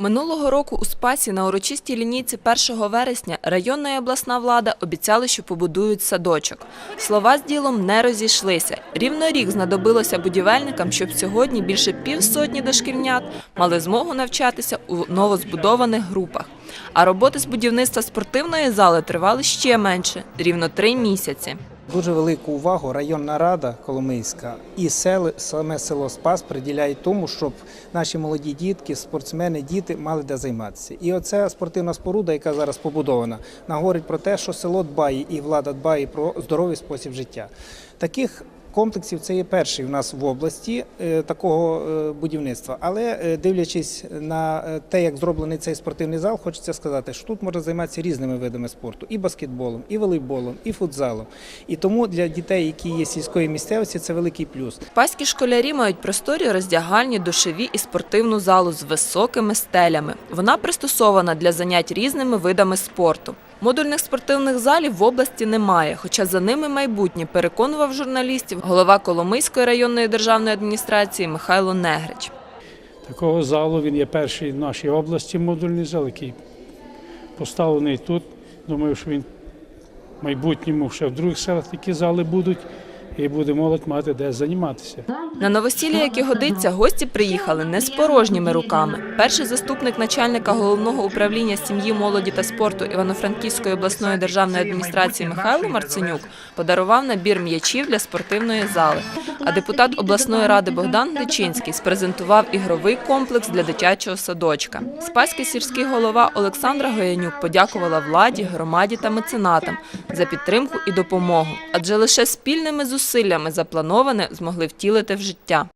Минулого року у Спасі на урочистій лінійці 1 вересня районна і обласна влада обіцяли, що побудують садочок. Слова з ділом не розійшлися. Рівно рік знадобилося будівельникам, щоб сьогодні більше півсотні дошкільнят мали змогу навчатися у новозбудованих групах. А роботи з будівництва спортивної зали тривали ще менше рівно три місяці. Дуже велику увагу районна рада Коломийська і сели, саме село Спас приділяють тому, щоб наші молоді дітки, спортсмени, діти мали де займатися. І оця спортивна споруда, яка зараз побудована, наговорить про те, що село дбає і влада дбає про здоровий спосіб життя. Таких комплексів це є перший у нас в області е, такого е, будівництва. Але е, дивлячись на те, як зроблений цей спортивний зал, хочеться сказати, що тут можна займатися різними видами спорту: і баскетболом, і волейболом, і футзалом. І тому для дітей, які є сільської місцевості, це великий плюс. Спаські школярі мають просторі роздягальні, душові і спортивну залу з високими стелями. Вона пристосована для занять різними видами спорту. Модульних спортивних залів в області немає, хоча за ними майбутнє, переконував журналістів голова Коломийської районної державної адміністрації Михайло Негрич. Такого залу він є перший в нашій області модульний зал, який поставлений тут. Думаю, що він в майбутньому ще в других селах такі зали будуть, і буде молодь мати де займатися. На новосілля, як і годиться, гості приїхали не з порожніми руками. Перший заступник начальника головного управління сім'ї, молоді та спорту Івано-Франківської обласної державної адміністрації Михайло Марценюк подарував набір м'ячів для спортивної зали. А депутат обласної ради Богдан Дичинський спрезентував ігровий комплекс для дитячого садочка. Спаський сільський голова Олександра Гоянюк подякувала владі, громаді та меценатам за підтримку і допомогу, адже лише спільними зусиллями заплановане змогли втілити в життя.